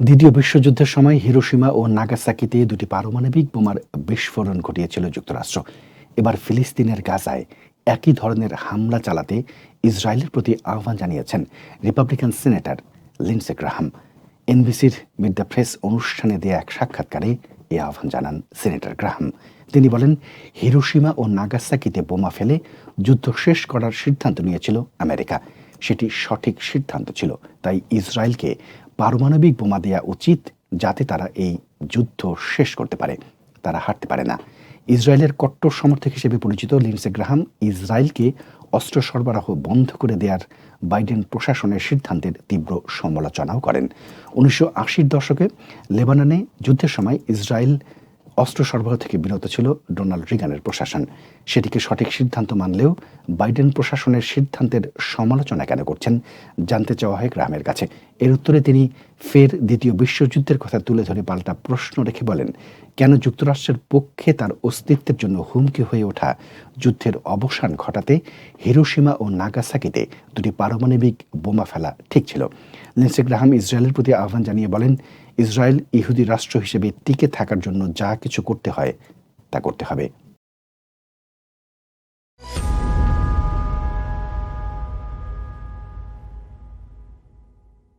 দ্বিতীয় বিশ্বযুদ্ধের সময় হিরোসীমা ও নাগাসাকিতে দুটি পারমাণবিক বোমার বিস্ফোরণ ঘটিয়েছিল যুক্তরাষ্ট্র। এবার ফিলিস্তিনের গাজায় একই ধরনের হামলা চালাতে ইসরায়েলের প্রতি আহ্বান জানিয়েছেন রিপাবলিকান সিনেটর লিন্সে গ্রাহাম। এনবিসির মিড দ্য প্রেস অনুষ্ঠানে দেয়া এক সাক্ষাৎকারে এই আহ্বান জানান সিনেটর গ্রাহাম। তিনি বলেন হিরোসীমা ও নাগাসাকিতে বোমা ফেলে যুদ্ধ শেষ করার সিদ্ধান্ত নিয়েছিল আমেরিকা। সেটি সঠিক সিদ্ধান্ত ছিল, তাই ইসরায়েলকে পারমাণবিক বোমা দেওয়া উচিত যাতে তারা এই যুদ্ধ শেষ করতে পারে। তারা হারতে পারে না। ইসরায়েলের কট্টর সমর্থক হিসেবে পরিচিত লিন্সে গ্রাহাম ইসরায়েলকে অস্ত্র সরবরাহ বন্ধ করে দেওয়ার বাইডেন প্রশাসনের সিদ্ধান্তের তীব্র সমালোচনাও করেন। উনিশশো আশির দশকে লেবাননে যুদ্ধের সময় ইসরায়েল অস্ত্র সরবরাহ থেকে বিরত ছিল ডোনাল্ড রিগানের প্রশাসন। সেটিকে সঠিক সিদ্ধান্ত মানলেও বাইডেন প্রশাসনের সিদ্ধান্তের সমালোচনা কেন করছেন জানতে চাওয়া হয় গ্রামের কাছে। এর উত্তরে তিনি ফের দ্বিতীয় বিশ্বযুদ্ধের কথা তুলে ধরে পাল্টা প্রশ্ন রেখে বলেন কেন যুক্তরাষ্ট্রের পক্ষে তার অস্তিত্বের জন্য হুমকি হয়ে ওঠা যুদ্ধের অবসান ঘটাতে হিরোসীমা ও নাগাসাকিতে দুটি পারমাণবিক বোমা ফেলা ঠিক ছিল। লিন্সে গ্রাহাম ইসরায়েলের প্রতি আহ্বান জানিয়ে বলেন, ইসরায়েল ইহুদি রাষ্ট্র হিসেবে টিকে থাকার জন্য যা কিছু করতে হয় তা করতে হবে।